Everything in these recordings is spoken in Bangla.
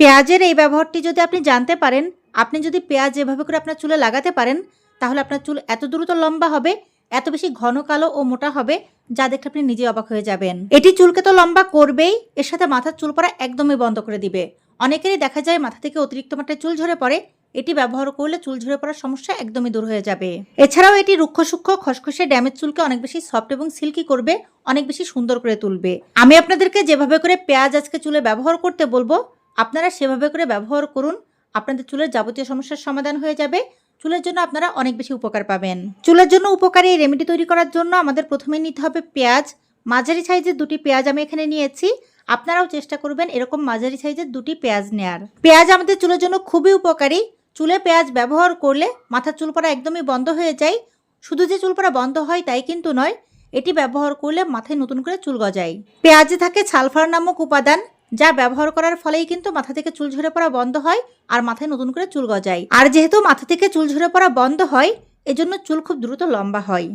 পেঁয়াজের এই ব্যবহারটি যদি আপনি জানতে পারেন, আপনি যদি পেঁয়াজ এভাবে করে আপনার চুলে লাগাতে পারেন, তাহলে আপনার চুল এত দ্রুত লম্বা হবে, এত বেশি ঘন কালো ও মোটা হবে, যা দেখে আপনি নিজে অবাক হয়ে যাবেন। এটি চুলকে তো লম্বা করবেই, এর সাথে মাথার চুল পড়া একদমই বন্ধ করে দিবে। অনেকেরই দেখা যায় মাথা থেকে অতিরিক্ত মাত্রায় চুল ঝরে পড়ে, এটি ব্যবহার করলে চুল ঝরে পড়ার সমস্যা একদমই দূর হয়ে যাবে। এছাড়াও এটি রুক্ষ সূক্ষ্ম খসখসে ড্যামেজ চুলকে অনেক বেশি সফট এবং সিল্কি করবে, অনেক বেশি সুন্দর করে তুলবে। আমি আপনাদেরকে যেভাবে করে পেঁয়াজ আজকে চুলে ব্যবহার করতে বলব আপনারা সেভাবে করে ব্যবহার করুন, আপনাদের চুলের যাবতীয় সমস্যার সমাধান হয়ে যাবে। চুলের জন্য আপনারা অনেক বেশি উপকার পাবেন। চুলের জন্য উপকারী এই রেমেডি তৈরি করার জন্য আমাদের প্রথমে নিতে হবে পেঁয়াজ। মাঝারি সাইজের দুটি পেঁয়াজ আমি এখানে নিয়েছি। আপনারাও চেষ্টা করবেন এরকম মাঝারি সাইজের দুটি পেঁয়াজ নেয়ার। পেঁয়াজ আমাদের চুলের জন্য খুবই উপকারী। চুলে পেঁয়াজ ব্যবহার করলে মাথার চুল পড়া একদমই বন্ধ হয়ে যায়। শুধু যে চুল পড়া বন্ধ হয় তাই কিন্তু নয়, এটি ব্যবহার করলে মাথায় নতুন করে চুল গজায়। পেঁয়াজে থাকে সালফার নামক উপাদান। যা ব্যবহার করার ফলেই কিন্তু মাথা থেকে চুল ঝরে পড়া বন্ধ হয় আর মাথায় নতুন করে চুল গজায়। আর যেহেতু মাথা থেকে চুল ঝরে পড়া বন্ধ হয়, এজন্য চুল খুব দ্রুত লম্বা হয়।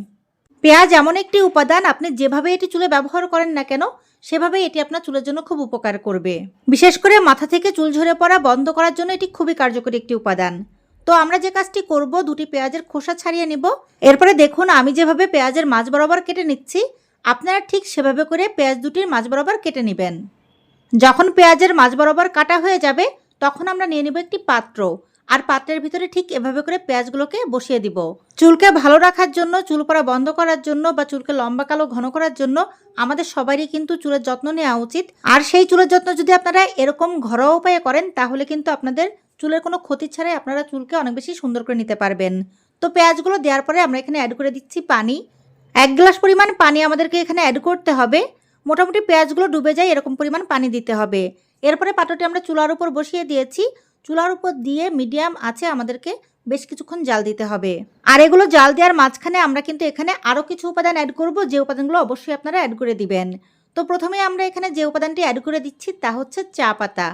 পেঁয়াজ এমন একটি উপাদান, আপনি যেভাবে এটি চুলে ব্যবহার করেন না কেন, সেভাবেই এটি আপনার চুলের জন্য খুব উপকার করবে। বিশেষ করে মাথা থেকে চুল ঝরে পড়া বন্ধ করার জন্য এটি খুবই কার্যকরী একটি উপাদান। তো আমরা যে কাজটি করব, দুটি পেঁয়াজের খোসা ছাড়িয়ে নিব। এরপরে দেখুন, আমি যেভাবে পেঁয়াজের মাঝ বরাবর কেটে নিচ্ছি, আপনারা ঠিক সেভাবে করে পেঁয়াজ দুটির মাঝ বরাবর কেটে নেবেন। যখন পেঁয়াজের মাঝ বরাবর কাটা হয়ে যাবে, তখন আমরা নিয়ে নেব একটি পাত্র। আর পাত্রের ভিতরে ঠিক এভাবে করে পেঁয়াজগুলোকে বসিয়ে দিব। চুলকে ভালো রাখার জন্য, চুল পড়া বন্ধ করার জন্য বা চুলকে লম্বা কালো ঘন করার জন্য আমাদের সবারই কিন্তু চুলের যত্ন নেওয়া উচিত। আর সেই চুলের যত্ন যদি আপনারা এরকম ঘরোয়া উপায়ে করেন, তাহলে কিন্তু আপনাদের চুলের কোনো ক্ষতি ছাড়াই আপনারা চুলকে অনেক বেশি সুন্দর করে নিতে পারবেন। তো পেঁয়াজগুলো দেওয়ার পরে আমরা এখানে অ্যাড করে দিচ্ছি পানি। এক গ্লাস পরিমাণ পানি আমাদেরকে এখানে অ্যাড করতে হবে। মোটামুটি পেঁয়াজগুলো ডুবে যায়, এরকম পরিমাণ পানি দিতে হবে। এরপরে পাত্রটি আমরা চুলার উপর বসিয়ে দিয়েছি। চুলার উপর দিয়ে মিডিয়াম আছে আমাদেরকে বেশ কিছুক্ষণ জাল দিতে হবে। আর এগুলো জাল দেওয়ার মাঝখানে আমরা কিন্তু এখানে আরও কিছু উপাদান অ্যাড করব, যে উপাদানগুলো অবশ্যই আপনারা অ্যাড করে দিবেন। তো প্রথমে আমরা এখানে যে উপাদানটি অ্যাড করে দিচ্ছি তা হচ্ছে চা পাতা।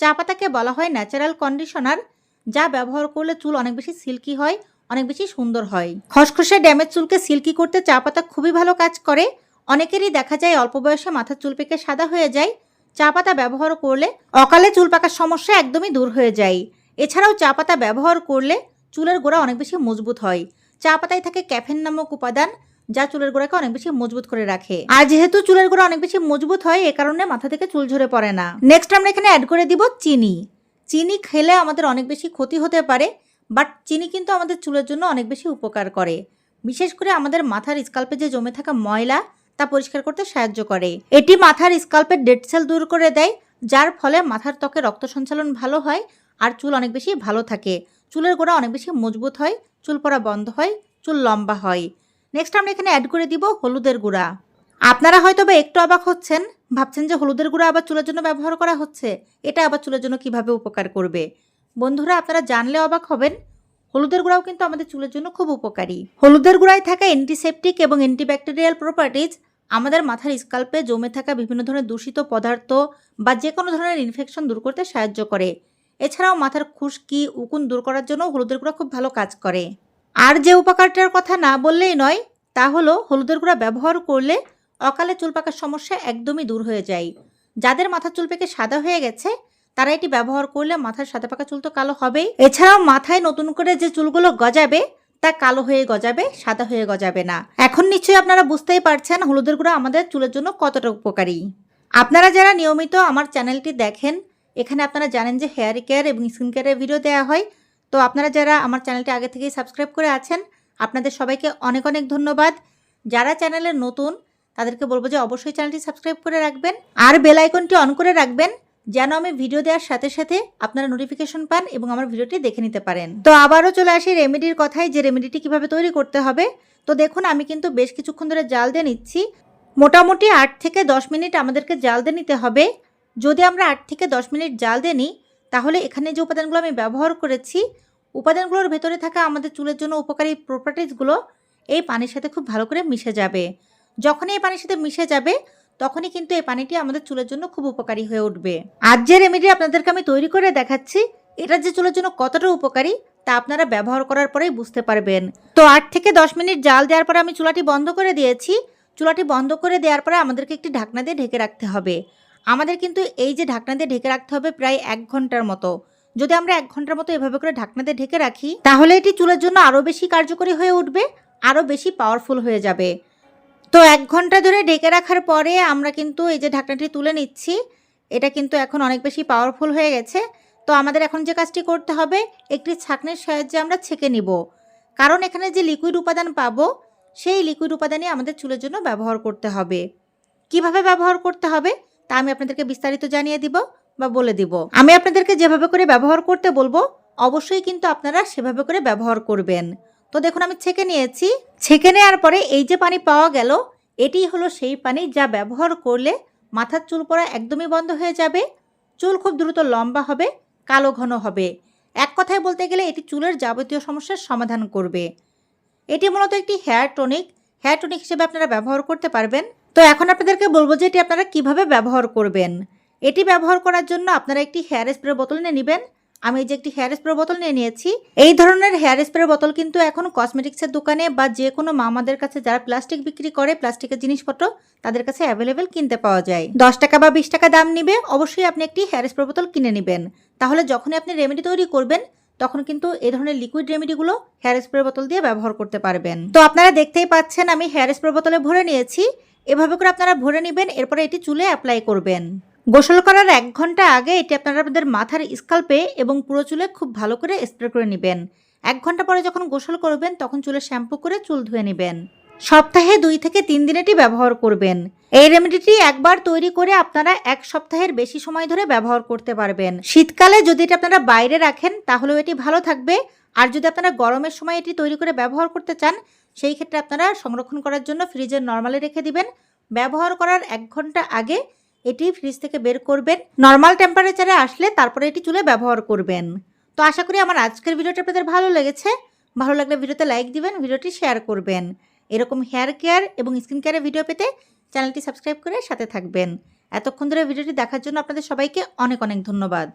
চা পাতাকে বলা হয় ন্যাচারাল কন্ডিশনার যা ব্যবহার করলে চুল অনেক বেশি সিল্কি হয়, অনেক বেশি সুন্দর হয়। খসখসে ড্যামেজ চুলকে সিল্কি করতে চা পাতা খুবই ভালো কাজ করে। অনেকেরই দেখা যায় অল্প বয়সে মাথার চুল পেকে সাদা হয়ে যায়, চা পাতা ব্যবহার করলে অকালে চুল পাকার সমস্যা একদমই দূর হয়ে যায়। এছাড়াও চা পাতা ব্যবহার করলে চুলের গোড়া অনেক বেশি মজবুত হয়। চা পাতায় থাকে ক্যাফেন নামক উপাদান, যা চুলের গোড়াকে অনেক বেশি মজবুত করে রাখে। আর যেহেতু চুলের গোড়া অনেক বেশি মজবুত হয়, এ কারণে মাথা থেকে চুল ঝরে পড়ে না। নেক্সট আমরা এখানে অ্যাড করে দিব চিনি। চিনি খেলে আমাদের অনেক বেশি ক্ষতি হতে পারে বাট চিনি কিন্তু আমাদের চুলের জন্য অনেক বেশি উপকার করে। বিশেষ করে আমাদের মাথার স্কাল্পে যে জমে থাকা ময়লা তা পরিষ্কার করতে সাহায্য করে। এটি মাথার স্কাল্পের ডেড সেল দূর করে দেয়, যার ফলে মাথার ত্বকে রক্ত সঞ্চালন ভালো হয় আর চুল অনেক বেশি ভালো থাকে। চুলের গোড়া অনেক বেশি মজবুত হয়, চুল পড়া বন্ধ হয়, চুল লম্বা হয়। নেক্সট আমরা এখানে অ্যাড করে দিব হলুদের গুঁড়া। আপনারা হয়তো বা একটু অবাক হচ্ছেন, ভাবছেন যে হলুদের গুঁড়া আবার চুলের জন্য ব্যবহার করা হচ্ছে। এটা আবার চুলের জন্য কীভাবে উপকার করবে? বন্ধুরা, আপনারা জানলে অবাক হবেন, হলুদের গুঁড়াও কিন্তু আমাদের চুলের জন্য খুব উপকারী। হলুদের গুঁড়ায় থাকা অ্যান্টিসেপটিক এবং অ্যান্টিব্যাকটেরিয়াল প্রপার্টিজ আমাদের মাথার স্কাল্পে জমে থাকা বিভিন্ন ধরনের দূষিত পদার্থ বা যে কোনো ধরনের ইনফেকশন দূর করতে সাহায্য করে। এছাড়াও মাথার খুশকি, উকুন দূর করার জন্য হলুদের গুঁড়া খুব ভালো কাজ করে। আর যে উপকারটার কথা না বললেই নয়, তা হলো হলুদের গুঁড়া ব্যবহার করলে অকালে চুল পাকার সমস্যা একদমই দূর হয়ে যায়। যাদের মাথার চুল পেকে সাদা হয়ে গেছে, তারা এটি ব্যবহার করলে মাথার সাদা পাকা চুল তো কালো হবেই। এছাড়াও মাথায় নতুন করে যে চুলগুলো গজাবে তা কালো হয়ে গজাবে, সাদা হয়ে গজাবে না। এখন নিশ্চয়ই আপনারা বুঝতেই পারছেন হলুদের গুঁড়ো আমাদের চুলের জন্য কতটা উপকারী। আপনারা যারা নিয়মিত আমার চ্যানেলটি দেখেন, এখানে আপনারা জানেন যে হেয়ার কেয়ার এবং স্কিন কেয়ারের ভিডিও দেওয়া হয়। তো আপনারা যারা আমার চ্যানেলটি আগে থেকেই সাবস্ক্রাইব করে আছেন, আপনাদের সবাইকে অনেক অনেক ধন্যবাদ। যারা চ্যানেলে নতুন, তাদেরকে বলব যে অবশ্যই চ্যানেলটি সাবস্ক্রাইব করে রাখবেন। আর বেল আইকনটি অন করে রাখবেন যেন আমি ভিডিও দেওয়ার সাথে সাথে আপনারা নোটিফিকেশন পান এবং আমার ভিডিওটি দেখে নিতে পারেন। তো আবারও চলে আসি রেমেডির কথায়, যে রেমেডিটি কীভাবে তৈরি করতে হবে। তো দেখুন, আমি কিন্তু বেশ কিছুক্ষণ ধরে জাল দিয়ে নিচ্ছি। মোটামুটি আট থেকে দশ মিনিট আমাদেরকে জাল দিয়ে নিতে হবে। যদি আমরা আট থেকে দশ মিনিট জাল দিয়ে নিই, তাহলে এখানে যে উপাদানগুলো আমি ব্যবহার করেছি, উপাদানগুলোর ভেতরে থাকা আমাদের চুলের জন্য উপকারী প্রপার্টিসগুলো এই পানির সাথে খুব ভালো করে মিশে যাবে। যখনই এই পানির সাথে মিশে যাবে তখনই কিন্তু এই পানিটি আমাদের চুলের জন্য খুব উপকারী হয়ে উঠবে। আজ যে রেমেডি আপনাদেরকে আমি তৈরি করে দেখাচ্ছি, এটা যে চুলের জন্য কতটা উপকারী, তা আপনারা ব্যবহার করার পরেই বুঝতে পারবেন। তো আট থেকে দশ মিনিট জাল দেওয়ার পরে আমি চুলাটি বন্ধ করে দিয়েছি। চুলাটি বন্ধ করে দেওয়ার পরে আমাদেরকে একটি ঢাকনা দিয়ে ঢেকে রাখতে হবে। আমাদের কিন্তু এই যে ঢাকনা দিয়ে ঢেকে রাখতে হবে প্রায় এক ঘণ্টার মতো। যদি আমরা এক ঘণ্টার মতো এভাবে করে ঢাকনা দিয়ে ঢেকে রাখি, তাহলে এটি চুলের জন্য আরও বেশি কার্যকরী হয়ে উঠবে, আরও বেশি পাওয়ারফুল হয়ে যাবে। তো এক ঘণ্টা ধরে ডেকে রাখার পরে আমরা কিন্তু এই যে ঢাকনাটি তুলে নিচ্ছি, এটা কিন্তু এখন অনেক বেশি পাওয়ারফুল হয়ে গেছে। তো আমাদের এখন যে কাজটি করতে হবে, একটি ছাঁকনির সাহায্যে আমরা ছেঁকে নিব। কারণ এখানে যে লিকুইড উপাদান পাবো, সেই লিকুইড উপাদানই আমাদের চুলের জন্য ব্যবহার করতে হবে। কীভাবে ব্যবহার করতে হবে, তা আমি আপনাদেরকে বিস্তারিত জানিয়ে দিব বা বলে দিব। আমি আপনাদেরকে যেভাবে করে ব্যবহার করতে বলব, অবশ্যই কিন্তু আপনারা সেভাবে করে ব্যবহার করবেন। তো দেখুন, আমি ছেঁকে নিয়েছি। ছেঁকে নেওয়ার পরে এই যে পানি পাওয়া গেল, এটি হলো সেই পানি যা ব্যবহার করলে মাথার চুল পড়া একদমই বন্ধ হয়ে যাবে, চুল খুব দ্রুত লম্বা হবে, কালো ঘন হবে। এক কথায় বলতে গেলে, এটি চুলের যাবতীয় সমস্যার সমাধান করবে। এটি মূলত একটি হেয়ার টনিক। হেয়ার টনিক হিসেবে আপনারা ব্যবহার করতে পারবেন। তো এখন আপনাদেরকে বলব যে এটি আপনারা কীভাবে ব্যবহার করবেন। এটি ব্যবহার করার জন্য আপনারা একটি হেয়ার স্প্রে বোতল নিয়ে নেবেন। আমি যে একটি হেয়ার স্প্রে বোতল নিয়ে নিয়েছি। এই ধরনের হেয়ার স্প্রে বোতল কিন্তু এখন কসমেটিক্সের দোকানে বা যে কোনো মামাদের কাছে যারা প্লাস্টিক বিক্রি করে প্লাস্টিকের জিনিসপত্র তাদের কাছে অ্যাভেলেবেল কিনতে পাওয়া যায়। দশ টাকা বা বিশ টাকা দাম নিবে, অবশ্যই আপনি একটি হেয়ার স্প্রে বোতল কিনে নেবেন। তাহলে যখনই আপনি রেমেডি তৈরি করবেন, তখন কিন্তু এই ধরনের লিকুইড রেমেডিগুলো হেয়ার স্প্রে বোতল দিয়ে ব্যবহার করতে পারবেন। তো আপনারা দেখতেই পাচ্ছেন, আমি হেয়ার স্প্রে বোতলে ভরে নিয়েছি। এভাবে করে আপনারা ভরে নেবেন, এরপরে এটি চুলে অ্যাপ্লাই করবেন। গোসল করার এক ঘণ্টা আগে এটি আপনারা আপনাদের মাথার স্কাল্পে এবং পুরো চুলে খুব ভালো করে স্প্রে করে নেবেন। এক ঘণ্টা পরে যখন গোসল করবেন, তখন চুলে শ্যাম্পু করে চুল ধুয়ে নেবেন। সপ্তাহে দুই থেকে তিন দিন এটি ব্যবহার করবেন। এই রেমেডিটি একবার তৈরি করে আপনারা এক সপ্তাহের বেশি সময় ধরে ব্যবহার করতে পারবেন। শীতকালে যদি এটি আপনারা বাইরে রাখেন, তাহলেও এটি ভালো থাকবে। আর যদি আপনারা গরমের সময় এটি তৈরি করে ব্যবহার করতে চান, সেই ক্ষেত্রে আপনারা সংরক্ষণ করার জন্য ফ্রিজের নর্মালে রেখে দিবেন। ব্যবহার করার এক ঘণ্টা আগে এটি ফ্রিজ থেকে বের করবেন। নর্মাল টেম্পারেচারে আসলে তারপরে এটি চুলে ব্যবহার করবেন। তো আশা করি আমার আজকের ভিডিওটা আপনাদের ভালো লেগেছে। ভালো লাগলে ভিডিওতে লাইক দিবেন, ভিডিওটি শেয়ার করবেন। এরকম হেয়ার কেয়ার এবং স্কিন কেয়ারের ভিডিও পেতে চ্যানেলটি সাবস্ক্রাইব করে সাথে থাকবেন। এতক্ষণ ধরে ভিডিওটি দেখার জন্য আপনাদের সবাইকে অনেক অনেক ধন্যবাদ।